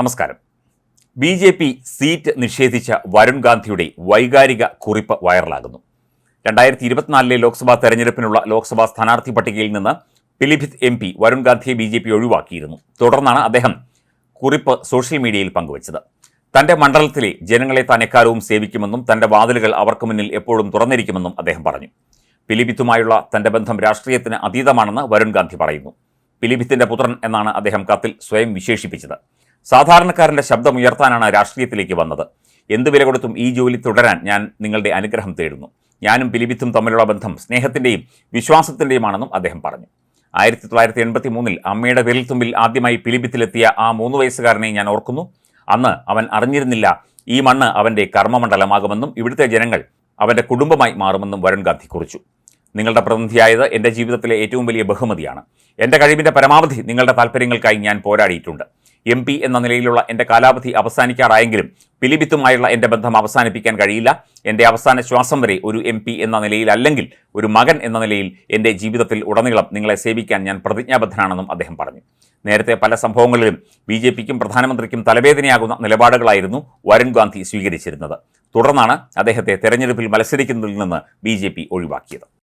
നമസ്കാരം. B J P seat നിഷേധിച്ച വരുൺ ഗാന്ധിയുടെ വൈകാരിക കുറിപ്പ് വൈറലാകുന്നു. രണ്ടായിരത്തി ഇരുപത്തിനാലിലെ ലോക്സഭാ തെരഞ്ഞെടുപ്പിനുള്ള ലോക്സഭാ സ്ഥാനാർത്ഥി പട്ടികയിൽ നിന്ന് പിലിഭിത് എം പി വരുൺ ഗാന്ധിയെ ബി ജെ പി ഒഴിവാക്കിയിരുന്നു. തുടർന്നാണ് അദ്ദേഹം കുറിപ്പ് സോഷ്യൽ മീഡിയയിൽ പങ്കുവച്ചത്. തന്റെ മണ്ഡലത്തിലെ ജനങ്ങളെ താൻ എക്കാലവും സേവിക്കുമെന്നും തന്റെ വാതിലുകൾ അവർക്ക് മുന്നിൽ എപ്പോഴും തുറന്നിരിക്കുമെന്നും അദ്ദേഹം പറഞ്ഞു. പിലിഭിത്തുമായുള്ള തന്റെ ബന്ധം രാഷ്ട്രീയത്തിന് അതീതമാണെന്ന് വരുൺ ഗാന്ധി പറയുന്നു. പിലിഭിത്തിന്റെ പുത്രൻ എന്നാണ് അദ്ദേഹം കത്തിൽ സ്വയം വിശേഷിപ്പിച്ചത്. സാധാരണക്കാരന്റെ ശബ്ദമുയർത്താനാണ് രാഷ്ട്രീയത്തിലേക്ക് വന്നത്. എന്ത് വില കൊടുത്തും ഈ ജോലി തുടരാൻ ഞാൻ നിങ്ങളുടെ അനുഗ്രഹം തേടുന്നു. ഞാനും പിലിബിത്തും തമ്മിലുള്ള ബന്ധം സ്നേഹത്തിന്റെയും വിശ്വാസത്തിന്റെയുമാണെന്നും അദ്ദേഹം പറഞ്ഞു. ആയിരത്തി തൊള്ളായിരത്തി എൺപത്തി മൂന്നിൽ അമ്മയുടെ വിരൽത്തുമ്പിൽ ആദ്യമായി പിലിബിത്തിലെത്തിയ ആ മൂന്ന് വയസ്സുകാരനെ ഞാൻ ഓർക്കുന്നു. അന്ന് അവൻ അറിഞ്ഞിരുന്നില്ല ഈ മണ്ണ് അവന്റെ കർമ്മമണ്ഡലമാകുമെന്നും ഇവിടുത്തെ ജനങ്ങൾ അവന്റെ കുടുംബമായി മാറുമെന്നും വരുൺ ഗാന്ധി കുറിച്ചു. നിങ്ങളുടെ പ്രതിനിധിയായത് എന്റെ ജീവിതത്തിലെ ഏറ്റവും വലിയ ബഹുമതിയാണ്. എന്റെ കഴിവിന്റെ പരമാവധി നിങ്ങളുടെ താല്പര്യങ്ങൾക്കായി ഞാൻ പോരാടിയിട്ടുണ്ട്. എം പി എന്ന നിലയിലുള്ള എന്റെ കാലാവധി അവസാനിക്കാറായെങ്കിലും പിലിബിത്തുമായുള്ള എന്റെ ബന്ധം അവസാനിപ്പിക്കാൻ കഴിയില്ല. എന്റെ അവസാന ശ്വാസം വരെ ഒരു എം പി എന്ന നിലയിലല്ലെങ്കിൽ ഒരു മകൻ എന്ന നിലയിൽ എന്റെ ജീവിതത്തിൽ ഉടനീളം നിങ്ങളെ സേവിക്കാൻ ഞാൻ പ്രതിജ്ഞാബദ്ധനാണെന്നും അദ്ദേഹം പറഞ്ഞു. നേരത്തെ പല സംഭവങ്ങളിലും ബി ജെ പിക്കും പ്രധാനമന്ത്രിക്കും തലവേദനയാകുന്ന നിലപാടുകളായിരുന്നു വരുൺ ഗാന്ധി സ്വീകരിച്ചിരുന്നത്. തുടർന്നാണ് അദ്ദേഹത്തെ തെരഞ്ഞെടുപ്പിൽ മത്സരിക്കുന്നതിൽ നിന്ന് ബി ഒഴിവാക്കിയത്.